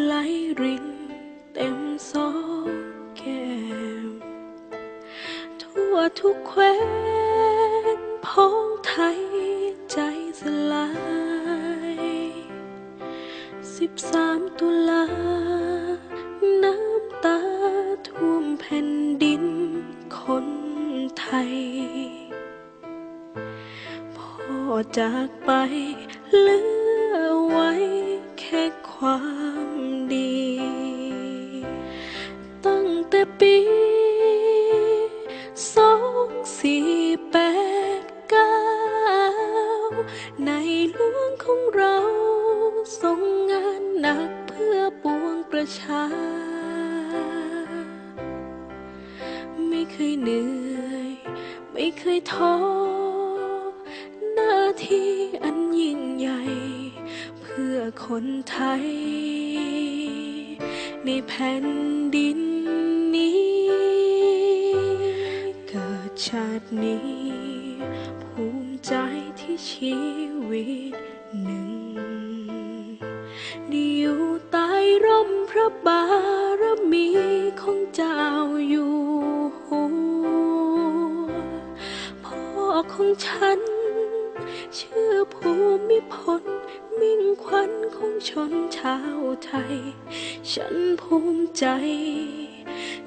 ไหลรินเต็มสองแก้มทั่วทุกแคว้นพ้องไทยใจสลายสิบสามตุลา น้ำตาท่วมแผ่นดินคนไทย พ่อจากไปเหลือไว้แค่ ความดี ตั้งแต่ปีสองสี่แปดเก้าในหลวงของเราทรงงานหนักเพื่อปวงประชา ไม่เคยเหนื่อย ไม่เคยท้อหน้าที่ คนไทย ในแผ่นดินนี้ เกิดชาตินี้ ภูมิใจที่ชีวิตหนึ่งได้อยู่ใต้ร่มพระบารมีของเจ้าอยู่หัวพ่อของฉัน ชื่อภูมิพลมิ่งขวัญ ชนชาวไทย ฉันภูมิใจ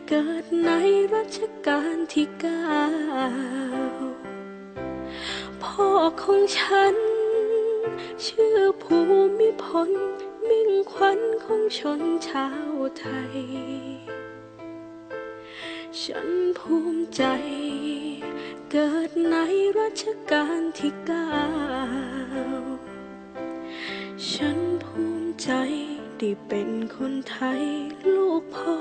เกิดในรัชกาลที่เก้าพ่อของฉัน ชื่อภูมิพลมิ่งขวัญของชนชาวไทย ฉันภูมิใจ เกิดในรัชกาลที่เก้าฉัน ใจได้เป็นคนไทยลูกพ่อ